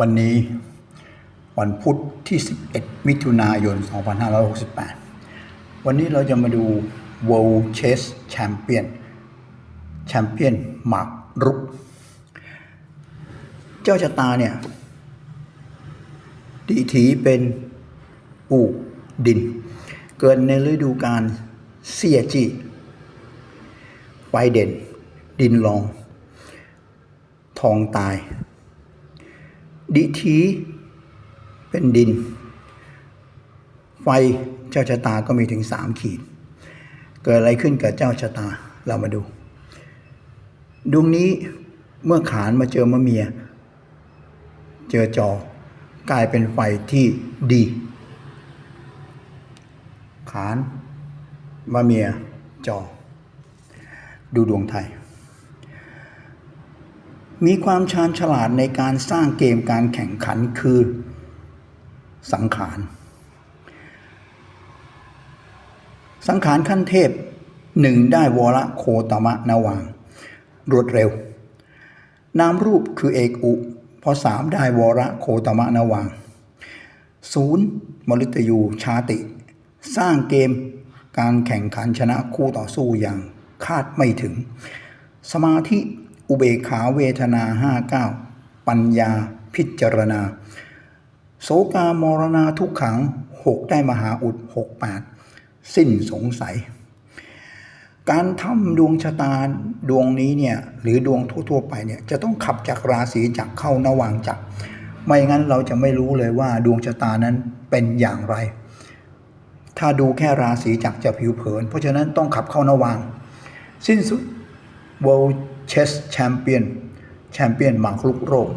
วันนี้วันพุธที่ 11 มิถุนายน 2568 วันนี้เราจะมาดู World Chess Champion แชมเปี้ยนหมากรุก เจ้าชะตาเนี่ยดีถีเป็นอูดิน เกิดในฤดูกาลเสียจีไฟเด่น ดินรอง ทองตาย ดิทีเป็นดิน ไฟเจ้าชะตาก็มีถึงสามขีด เกิดอะไรขึ้นกับเจ้าชะตาเรามาดู ดวงนี้เมื่อขานมาเจอมะเมีย เจอจอกลายเป็นไฟที่ดี ขานมะเมียจอ ดูดวงไทย มีความชาญฉลาดในการสร้างเกมการแข่งขันคือสังขาร สังขารขั้นเทพหนึ่งได้วรโคตมะนาวาง รวดเร็ว นามรูปคือเอกอุ พอสามได้วรโคตมะนาวางศูนย์มฤตยูชาติ สร้างเกมการแข่งขันชนะคู่ต่อสู้อย่างคาดไม่ถึง สมาธิ อุเบกขาเวทนาห้าเก้าปัญญาพิจารณา โสกามรณาทุกขังหกได้มหาอุดหกแปดสิ้นสงสัย การทำดวงชะตาดวงนี้เนี่ยหรือดวงทั่วๆไปเนี่ยจะต้องขับจากราศีจักเข้านวางจักไม่งั้นเราจะไม่รู้เลยว่าดวงชะตานั้นเป็นอย่างไร ถ้าดูแค่ราศีจักจะผิวเผิน เพราะฉะนั้นต้องขับเข้านวาง สิ้นสุด World Chess Champion Champion មកគ្រប់រោគ